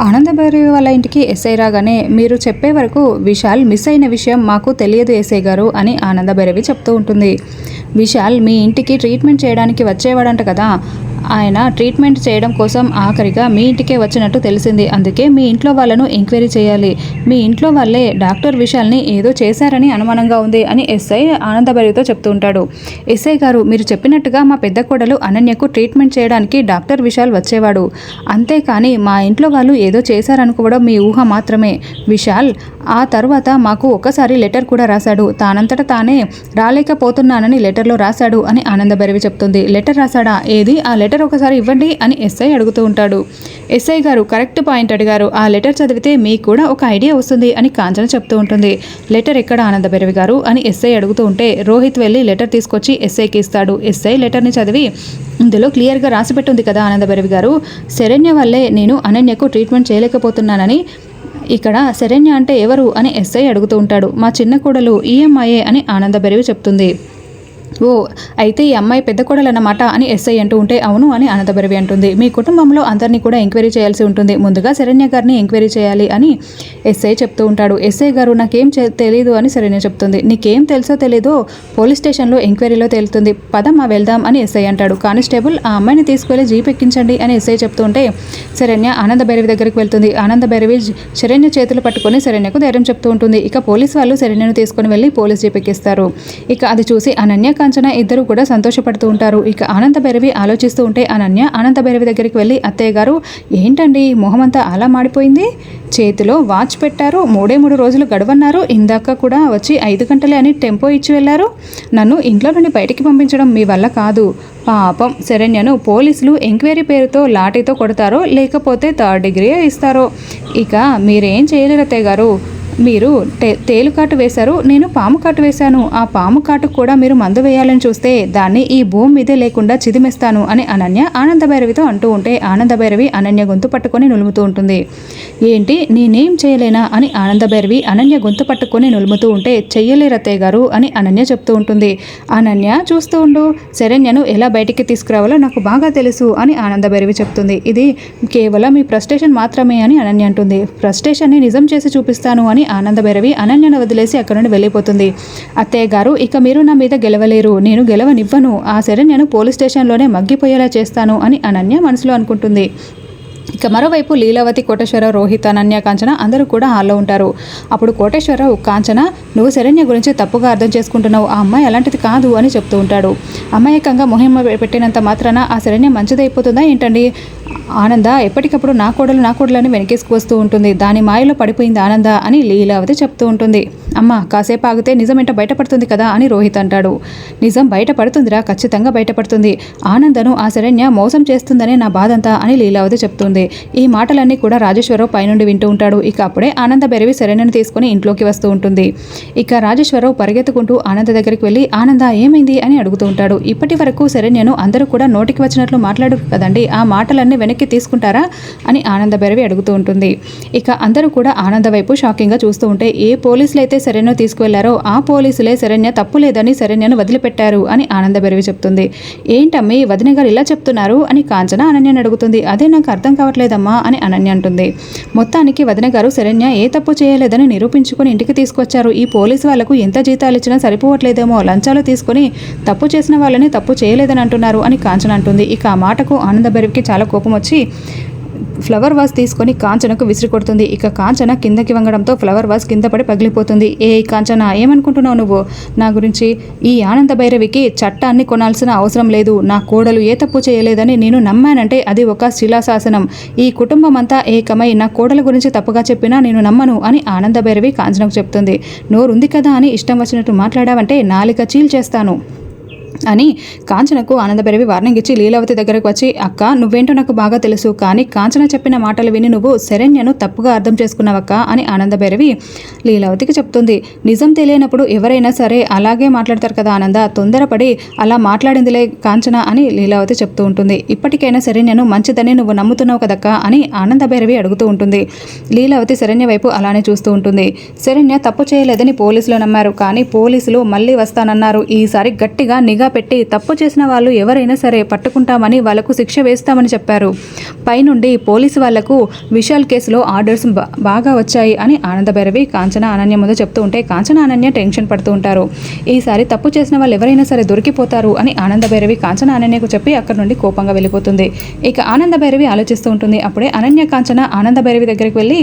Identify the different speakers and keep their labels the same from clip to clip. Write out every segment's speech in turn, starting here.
Speaker 1: ఆనందభైరవి వాళ్ళ ఇంటికి ఎస్ఐ రాగానే మీరు చెప్పే వరకు విశాల్ మిస్ అయిన విషయం మాకు తెలియదు ఎస్ఐ గారు అని ఆనందభైరవి చెప్తూ ఉంటుంది. విశాల్ మీ ఇంటికి ట్రీట్మెంట్ చేయడానికి వచ్చేవాడంట కదా ఆయన ట్రీట్మెంట్ చేయడం కోసం ఆఖరిగా మీ ఇంటికే వచ్చినట్టు తెలిసింది. అందుకే మీ ఇంట్లో వాళ్ళను ఎంక్వైరీ చేయాలి. మీ ఇంట్లో వాళ్ళే డాక్టర్ విశాల్ని ఏదో చేశారని అనుమానంగా ఉంది అని ఎస్ఐ ఆనందభరితో చెప్తూ ఉంటాడు. ఎస్ఐ గారు మీరు చెప్పినట్టుగా మా పెద్ద కోడలు అనన్యకు ట్రీట్మెంట్ చేయడానికి డాక్టర్ విశాల్ వచ్చేవాడు. అంతేకాని మా ఇంట్లో వాళ్ళు ఏదో చేశారనుకోవడం మీ ఊహ మాత్రమే. విశాల్ ఆ తర్వాత మాకు ఒక్కసారి లెటర్ కూడా రాశాడు. తానంతట తానే రాలేకపోతున్నానని లెటర్లో రాశాడు అని ఆనందభైరవి చెప్తుంది. లెటర్ రాశాడా? ఏది? ఆ లెటర్ లెటర్ ఒకసారి ఇవ్వండి అని ఎస్ఐ అడుగుతూ ఉంటాడు. ఎస్ఐ గారు కరెక్ట్ పాయింట్ అడిగారు. ఆ లెటర్ చదివితే మీకు కూడా ఒక ఐడియా వస్తుంది అని కాంచన చెప్తూ ఉంటుంది. లెటర్ ఎక్కడ ఆనందభైరవి గారు అని ఎస్ఐ అడుగుతూ ఉంటే రోహిత్ వెళ్ళి లెటర్ తీసుకొచ్చి ఎస్ఐకి ఇస్తాడు. ఎస్ఐ లెటర్ని చదివి ఇందులో క్లియర్గా రాసి పెట్టుంది కదా ఆనందభైరవి గారు. శరణ్య వల్లే నేను అనన్యకు ట్రీట్మెంట్ చేయలేకపోతున్నానని ఇక్కడ శరణ్య అంటే ఎవరు అని ఎస్ఐ అడుగుతూ ఉంటాడు. మా చిన్న కోడలు ఈఎంఐఏ అని ఆనందభైరవి చెప్తుంది. ఓ అయితే ఈ అమ్మాయి పెద్ద కోడలన్నమాట అని ఎస్ఐ అంటూ ఉంటే అవును అని అనంతభైరవి అంటుంది. మీ కుటుంబంలో అందరినీ కూడా ఎంక్వైరీ చేయాల్సి ఉంటుంది. ముందుగా శరణ్య గారిని ఎంక్వైరీ చేయాలి అని ఎస్ఐ చెప్తూ ఉంటాడు. ఎస్ఐ గారు నాకేం తెలియదు అని శరణ్య చెప్తుంది. నీకేం తెలుసో తెలీదో పోలీస్ స్టేషన్లో ఎంక్వైరీలో తేలుతుంది. పదమ్మా వెళ్దాం అని ఎస్ఐ అంటాడు. కానిస్టేబుల్ ఆ అమ్మాయిని తీసుకువెళ్ళి జీప్ ఎక్కించండి అని ఎస్ఐ చెప్తూ ఉంటే శరణ్య ఆనందభైరవి దగ్గరికి వెళ్తుంది. ఆనందభైరవి జ- శరణ్య చేతులు పట్టుకొని శరణ్యకు ధైర్యం చెప్తూ ఉంటుంది. ఇక పోలీస్ వాళ్ళు శరణ్యను తీసుకొని వెళ్ళి పోలీస్ జీప్ ఎక్కిస్తారు. ఇక అది చూసి అనన్య కాంచన ఇద్దరు కూడా సంతోషపడుతూ ఉంటారు. ఇక ఆనంద భైరవి ఆలోచిస్తూ ఉంటే అనన్య ఆనంద భైరవి దగ్గరికి వెళ్ళి అత్తయ్య గారు ఏంటండి మొహమంతా అలా మాడిపోయింది? చేతిలో వాచ్ పెట్టారు మూడే మూడు రోజులు గడవన్నారు ఇందాక కూడా వచ్చి ఐదు గంటలే అని టెంపో ఇచ్చి వెళ్ళారు. నన్ను ఇంట్లో నుండి బయటికి పంపించడం మీ వల్ల కాదు. పాపం శరణ్యను పోలీసులు ఎంక్వైరీ పేరుతో లాఠీతో కొడతారో లేకపోతే థర్డ్ డిగ్రీ ఇస్తారో. ఇక మీరేం చేయలేరు అత్తయ్య గారు. మీరు టే తేలుకాటు వేశారు నేను పాము కాటు వేశాను. ఆ పాము కాటు కూడా మీరు మందు వేయాలని చూస్తే దాన్ని ఈ భూమి మీదే లేకుండా చిదిమేస్తాను అని అనన్య ఆనందభైరవితో అంటూ ఉంటే ఆనందభైరవి అనన్య గొంతు పట్టుకొని నులుముతూ ఉంటుంది. ఏంటి నేనేం చేయలేనా అని ఆనందభైరవి అనన్య గొంతు పట్టుకొని నులుముతూ ఉంటే చెయ్యలేరు గారు అని అనన్య చెప్తూ ఉంటుంది. అనన్య చూస్తూ ఉండు శరణ్యను ఎలా బయటికి తీసుకురావాలో నాకు బాగా తెలుసు అని ఆనందభైరవి చెప్తుంది. ఇది కేవలం మీ ఫ్రస్ట్రేషన్ మాత్రమే అని అనన్య అంటుంది. ఫ్రస్ట్రేషన్ని నిజం చేసి చూపిస్తాను అని ఆనందభైరవి అనన్యను వదిలేసి అక్కడి నుండి వెళ్ళిపోతుంది. అత్తయ్య గారు ఇక మీరు నా మీద గెలవలేరు నేను గెలవనివ్వను ఆ శరణ్యను పోలీస్ స్టేషన్లోనే మగ్గిపోయేలా చేస్తాను అని అనన్య మనసులో అనుకుంటుంది. ఇక మరోవైపు లీలావతి కోటేశ్వరరావు రోహిత్ అనన్య కాంచన అందరూ కూడా హాల్లో ఉంటారు. అప్పుడు కోటేశ్వరరావు కాంచన నువ్వు శరణ్య గురించి తప్పుగా అర్థం చేసుకుంటున్నావు ఆ అమ్మాయి అలాంటిది కాదు అని చెప్తూ ఉంటాడు. అమాయకంగా మొహిమ పెట్టినంత మాత్రాన ఆ శరణ్య మంచిదైపోతుందా ఏంటండి? ఆనంద ఎప్పటికప్పుడు నా కోడలు నా కోడలని వెనకేసుకు వస్తూ ఉంటుంది. దాని మాయలో పడిపోయింది ఆనంద అని లీలావతి చెప్తూ ఉంటుంది. అమ్మ కాసేపు ఆగితే నిజం ఏంటో బయటపడుతుంది కదా అని రోహిత్ అంటాడు. నిజం బయటపడుతుందిరా ఖచ్చితంగా బయటపడుతుంది. ఆనందను ఆ శరణ్య మోసం చేస్తుందనే నా బాధంతా అని లీలావతి చెప్తుంది. ఈ మాటలన్నీ కూడా రాజేశ్వరరావు పైనుండి వింటూ ఉంటాడు. ఇక అప్పుడే ఆనంద బెరవి శరణ్యను తీసుకుని ఇంట్లోకి వస్తూ ఉంటుంది. ఇక రాజేశ్వరరావు పరిగెత్తుకుంటూ ఆనంద దగ్గరికి వెళ్ళి ఆనంద ఏమైంది? అని అడుగుతూ ఉంటాడు. ఇప్పటి వరకు శరణ్యను అందరూ కూడా నోటికి వచ్చినట్లు మాట్లాడు కదండి. ఆ మాటలన్నీ వెనక్కి తీసుకుంటారా అని ఆనంద బెరవి అడుగుతూ ఉంటుంది. ఇక అందరూ కూడా ఆనంద వైపు షాకింగ్గా చూస్తూ ఉంటే ఏ పోలీసులు అయితే శరణ్య తీసుకువెళ్ళారో ఆ పోలీసులే శరణ్య తప్పు లేదని శరణ్యను వదిలిపెట్టారు అని ఆనంద బెరవి చెప్తుంది. ఏంటమ్మి వదిన గారు ఇలా చెప్తున్నారు అని కాంచన అనన్యని అడుగుతుంది. అదే నాకు అర్థం కావట్లేదమ్మా అని అనన్య అంటుంది. మొత్తానికి వదిన గారు శరణ్య ఏ తప్పు చేయలేదని నిరూపించుకొని ఇంటికి తీసుకొచ్చారు. ఈ పోలీసు వాళ్ళకు ఎంత జీతాలు ఇచ్చినా సరిపోవట్లేదేమో లంచాలు తీసుకొని తప్పు చేసిన వాళ్ళని తప్పు చేయలేదని అంటున్నారు అని కాంచన అంటుంది. ఇక ఆ మాటకు ఆనంద బెరవికి చాలా కోపం వచ్చి ఫ్లవర్ వాస్ తీసుకొని కాంచనకు విసిరి కొడుతుంది. ఇక కాంచన కిందకి వంగడంతో ఫ్లవర్ వాస్ కింద పడి పగిలిపోతుంది. ఏ కాంచన ఏమనుకుంటున్నావు నువ్వు? నా గురించి ఈ ఆనంద భైరవికి చట్టాన్ని కొనాల్సిన అవసరం లేదు. నా కోడలు ఏ తప్పు చేయలేదని నేను నమ్మానంటే అది ఒక శిలాశాసనం. ఈ కుటుంబం అంతా ఏకమై నా కోడల గురించి తప్పుగా చెప్పినా నేను నమ్మను అని ఆనంద భైరవి కాంచనకు చెప్తుంది. నోరుంది కదా అని ఇష్టం వచ్చినట్టు మాట్లాడావంటే నాలిక చీల్ చేస్తాను అని కాంచనకు ఆనందభైరవి వార్నింగ్ ఇచ్చి లీలావతి దగ్గరకు వచ్చి అక్క నువ్వేంటో నాకు బాగా తెలుసు కానీ కాంచన చెప్పిన మాటలు విని నువ్వు శరణ్యను తప్పుగా అర్థం చేసుకున్నావక్క? అని ఆనందభైరవి లీలావతికి చెప్తుంది. నిజం తెలియనప్పుడు ఎవరైనా సరే అలాగే మాట్లాడతారు కదా ఆనంద తొందరపడి అలా మాట్లాడిందిలే కాంచన అని లీలావతి చెప్తూ ఉంటుంది. ఇప్పటికైనా శరణ్యను మంచిదని నువ్వు నమ్ముతున్నావు కదక్క? అని ఆనందభైరవి అడుగుతూ ఉంటుంది. లీలావతి శరణ్య వైపు అలానే చూస్తూ ఉంటుంది. శరణ్య తప్పు చేయలేదని పోలీసులు నమ్మారు కానీ పోలీసులు మళ్ళీ వస్తానన్నారు. ఈసారి గట్టిగా నిఘా పెట్టి తప్పు చేసిన వాళ్ళు ఎవరైనా సరే పట్టుకుంటామని వాళ్ళకు శిక్ష వేస్తామని చెప్పారు. పైనుండి పోలీసు వాళ్ళకు విశాల్ కేసులో ఆర్డర్స్ బాగా వచ్చాయి అని ఆనందభైరవి కాంచన అనన్య ముందు చెప్తూ ఉంటే కాంచన అనన్య టెన్షన్ పడుతూ ఉంటారు. ఈసారి తప్పు చేసిన వాళ్ళు ఎవరైనా సరే దొరికిపోతారు అని ఆనందభైరవి కాంచన అనన్యకు చెప్పి అక్కడి నుండి కోపంగా వెళ్ళిపోతుంది. ఇక ఆనందభైరవి ఆలోచిస్తూ ఉంటుంది. అప్పుడే అనన్య కాంచన ఆనందభైరవి దగ్గరికి వెళ్ళి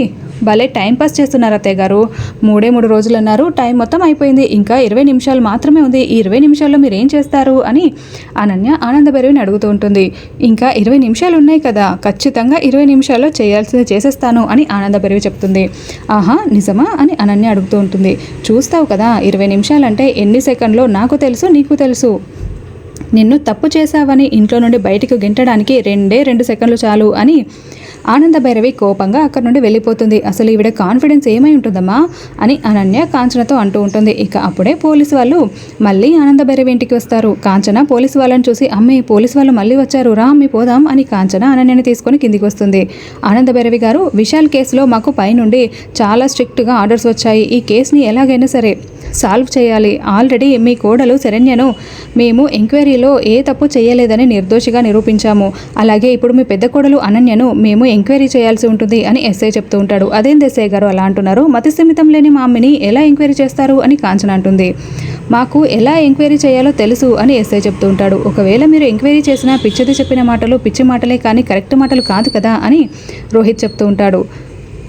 Speaker 1: భలే టైం పాస్ చేస్తున్నారు అత్తయ్య గారు. మూడే మూడు రోజులు అన్నారు. టైం మొత్తం అయిపోయింది. ఇంకా ఇరవై నిమిషాలు మాత్రమే ఉంది. ఈ ఇరవై నిమిషాల్లో మీరు ఏం చేస్తారు? అని అనన్య ఆనందభైరవిని అడుగుతూ ఉంటుంది. ఇంకా ఇరవై నిమిషాలు ఉన్నాయి కదా ఖచ్చితంగా ఇరవై నిమిషాల్లో చేయాల్సింది చేసేస్తాను అని ఆనందభైరవి చెప్తుంది. ఆహా నిజమా అని అనన్య అడుగుతూ ఉంటుంది. చూస్తావు కదా ఇరవై నిమిషాలంటే ఎన్ని సెకండ్లో నాకు తెలుసు నీకు తెలుసు. నిన్ను తప్పు చేశావని ఇంట్లో నుండి బయటకు గెంటడానికి రెండే రెండు సెకండ్లు చాలు అని ఆనంద భైరవి కోపంగా అక్కడి నుండి వెళ్ళిపోతుంది. అసలు ఈవిడ కాన్ఫిడెన్స్ ఏమై ఉంటుందమ్మా? అని అనన్య కాంచనతో అంటూ ఉంటుంది. ఇక అప్పుడే పోలీసు వాళ్ళు మళ్ళీ ఆనంద భైరవి ఇంటికి వస్తారు. కాంచన పోలీసు వాళ్ళని చూసి అమ్మే పోలీసు వాళ్ళు మళ్ళీ వచ్చారు. రా అమ్మి పోదాం అని కాంచన అనన్యని తీసుకొని కిందికి వస్తుంది. ఆనంద భైరవి గారు విశాల్ కేసులో మాకు పైనుండి చాలా స్ట్రిక్ట్గా ఆర్డర్స్ వచ్చాయి. ఈ కేసుని ఎలాగైనా సరే సాల్వ్ చేయాలి. ఆల్రెడీ మీ కోడలు శరణ్యను మేము ఎంక్వైరీలో ఏ తప్పు చేయలేదని నిర్దోషిగా నిరూపించాము. అలాగే ఇప్పుడు మీ పెద్ద కోడలు అనన్యను మేము ఎంక్వైరీ చేయాల్సి ఉంటుంది అని ఎస్ఐ చెప్తూ ఉంటాడు. అదేం ఎస్ఐ గారు అలా అంటున్నారు? మతిస్థిమితం లేని మా అమ్మని ఎలా ఎంక్వైరీ చేస్తారు అని కాంచన అంటుంది. మాకు ఎలా ఎంక్వైరీ చేయాలో తెలుసు అని ఎస్ఐ చెప్తూ ఉంటాడు. ఒకవేళ మీరు ఎంక్వైరీ చేసినా పిచ్చిది చెప్పిన మాటలు పిచ్చి మాటలే కానీ కరెక్ట్ మాటలు కాదు కదా అని రోహిత్ చెప్తూ ఉంటాడు.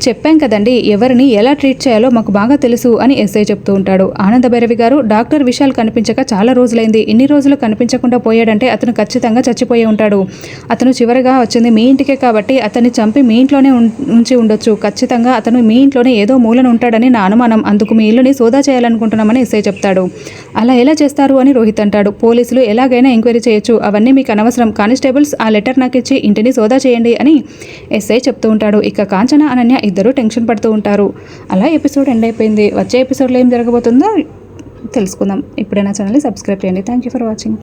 Speaker 1: చెప్పాం కదండి ఎవరిని ఎలా ట్రీట్ చేయాలో మాకు బాగా తెలుసు అని ఎస్ఐ చెప్తూ ఉంటాడు. ఆనంద భైరవి గారు డాక్టర్ విశాల్ కనిపించక చాలా రోజులైంది. ఇన్ని రోజులు కనిపించకుండా పోయాడంటే అతను ఖచ్చితంగా చచ్చిపోయి ఉంటాడు. అతను చివరిగా వచ్చింది మీ ఇంటికే కాబట్టి అతన్ని చంపి మీ ఇంట్లోనే ఉం- ఉంచి ఉండొచ్చు. ఖచ్చితంగా అతను మీ ఇంట్లోనే ఏదో మూలన ఉంటాడని నా అనుమానం. అందుకు మీ ఇల్లుని సోదా చేయాలనుకుంటున్నామని ఎస్ఐ చెప్తాడు. అలా ఎలా చేస్తారు అని రోహిత్ అంటాడు. పోలీసులు ఎలాగైనా ఎంక్వైరీ చేయొచ్చు. అవన్నీ మీకు అనవసరం. కానిస్టేబుల్స్ ఆ లెటర్ నాకు ఇచ్చి ఇంటిని సోదా చేయండి అని ఎస్ఐ చెప్తూ ఉంటాడు. ఇక కాంచన అనన్య ఇద్దరు టెన్షన్ పడుతూ ఉంటారు. అలా ఎపిసోడ్ ఎండ్ అయిపోయింది. వచ్చే ఎపిసోడ్లో ఏం జరగబోతుందో తెలుసుకుందాం. ఇప్పుడైనా ఛానల్ని సబ్స్క్రైబ్ చేయండి. Thank you for watching.